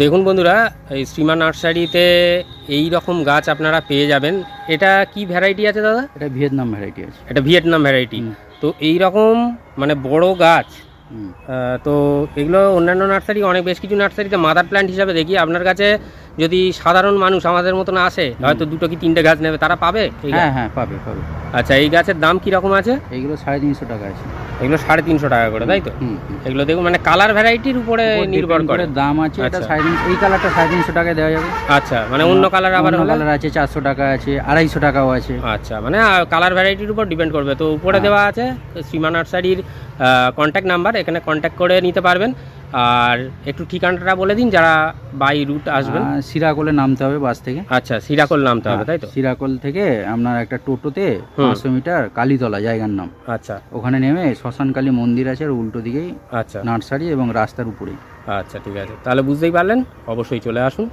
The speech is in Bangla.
দেখুন বন্ধুরা এই শ্রীমা নার্সারিতে এই রকম গাছ আপনারা পেয়ে যাবেন। এটা কি ভ্যারাইটি আছে দাদা? এটা ভিয়েতনাম ভ্যারাইটি আছে। এটা ভিয়েতনাম ভ্যারাইটি তো এই রকম মানে বড় গাছ তো এগুলো অন্যান্য নার্সারি অনেক বেশ কিছু নার্সারিতে মাদার প্ল্যান্ট হিসাবে দেখি। আপনার কাছে যদি সাধারণ মানুষ আমাদের মতন আসে হয়তো দুটো কি তিনটে গাছ নেবে তারা পাবে হ্যাঁ হ্যাঁ পাবে পাবে। আচ্ছা এই গাছের দাম কি রকম আছে? এইগুলো সাড়ে তিনশো টাকা আছে। এগুলো সাড়ে তিনশো টাকা করে তাই তো। এগুলো দেখুন মানে কালার ভ্যারাইটির উপরে নির্ভর করে দাম আছে এটা আচ্ছা। সাড়ে এই কালারটা সাড়ে তিনশো টাকায় দেওয়া যাবে। আচ্ছা মানে অন্য কালার আবার কালার আছে চারশো টাকা আছে আড়াইশো টাকাও আছে। আচ্ছা মানে কালার ভ্যারাইটির উপর ডিপেন্ড করবে। তো উপরে হ্যাঁ। দেওয়া আছে শ্রীমা নার্সারির কন্ট্যাক্ট নাম্বার এখানে কন্ট্যাক্ট করে নিতে পারবেন। আর একটু ঠিকানাটা বলে দিন যারা বাই রুট আসবেন। সিরাকলে নামতে হবে বাস থেকে। আচ্ছা সিরাকল নামতে হবে তাই তো? হ্যাঁ, সিরাকল থেকে আপনার একটা টোটোতে পাঁচশো মিটার কালীতলা জায়গার নাম। আচ্ছা। ওখানে নেমে শ্মশানকালী মন্দির আছে আর উল্টো দিকেই আচ্ছা। নার্সারি এবং রাস্তার উপরেই। আচ্ছা ঠিক আছে। তাহলে বুঝতেই পারলেন অবশ্যই চলে আসুন।